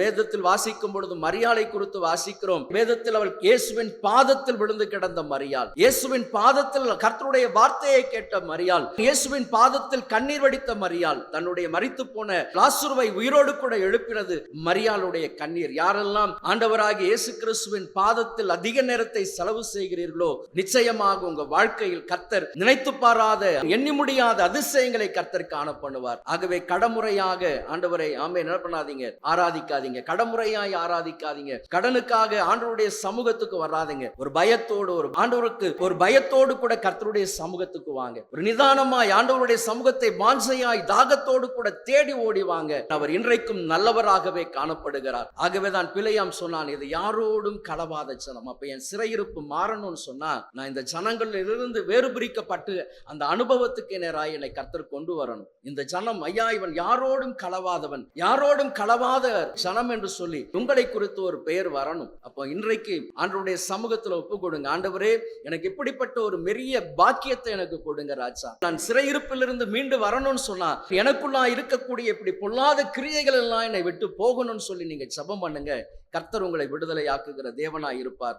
வேதத்தில் வாசிக்கும் பொழுது மரியாளை குறித்து வாசிக்கிறோம். வேதத்தில் அவள் இயேசுவின் பாதத்தில் விழுந்து கிடந்த மரியாள். இயேசுவின் பாதத்தில் கர்த்தருடைய வார்த்தையை கேட்ட மரியாள். இயேசுவின் பாதத்தில் கண்ணீர் வடித்த மரியாள். தன்னுடைய மறித்து போன லாசுருவை உயிரோடு கூட எழுப்பினது மரியாளுடைய கண்ணீர். யாரெல்லாம் ஆண்டவராகி இயேசு கிறிஸ்துவின் பாதத்தில் அதிக நேரத்தை செலவு செய்கிறீர்களோ நிச்சயமாக உங்க வாழ்க்கையில் கர்த்தர் நினைத்து பாராத எண்ணி முடியாத அதிசயங்களை கர்த்தர் காண பண்ணுவார். ஆகவே கடமுறையாக ஆண்டவரை ஆமே என்ன பண்ணாதீங்க? ஆராதிக்காதீங்க. ஆராதிக்காதீங்க கடமுறையாய் ஆராதிக்காதீங்க. கடனுக்காக ஆண்டவருடைய சமூகத்துக்கு வராதிங்க. ஒரு பயத்தோடு ஒரு ஆண்டவருக்கு ஒரு பயத்தோடு கூட கர்த்தருடைய சமூகத்துக்கு வாங்க. ஒரு நிதானமாய் ஆண்டவருடைய சமூகத்தை வாஞ்சையாய் தாகத்தோடு கூட தேடி ஓடி வாங்க. அவர் இன்றைக்கும் நல்லவராகவே காணப்படுகிறார். ஆகவே தான் பிழையாம் சொன்னான் இது யாரோடும் கலவாத ஜனம். அப்ப என் சிறையிருப்பு மாறணும்னு சொன்னா நான் இந்த ஜனங்களில் இருந்து வேறு பிரிக்கப்பட்டு அந்த அனுபவத்துக்கு நேராய் என்னை கர்த்தர் கொண்டு வரணும். இந்த ஜனம் ஐயா இவன் யாரோடும் கலவாதவன். யாரோடும் கலவாத ஜனம் என்று சொல்லி உங்களை குறித்து ஒரு பெயர் வரணும். அப்போ இன்றைக்கு ஆண்டவருடைய சமூகத்துல ஒப்பு கொடுங்க. ஆண்டவரே எனக்கு இப்படிப்பட்ட ஒரு மெரிய பாக்கியத்தை எனக்கு கொடுங்க ராஜா. நான் சிறையிருப்பிலிருந்து மீண்டு வரணும்னு சொன்னா எனக்குள்ளா இருக்கக்கூடிய இப்படி பொல்லாத கிரியைகள் எல்லாம் என்னை விட்டு போகணும்னு சொல்லி நீங்க சபம் பண்ணுங்க. கர்த்தர் உங்களை விடுதலையாக்குகிற தேவனாய் இருப்பார்.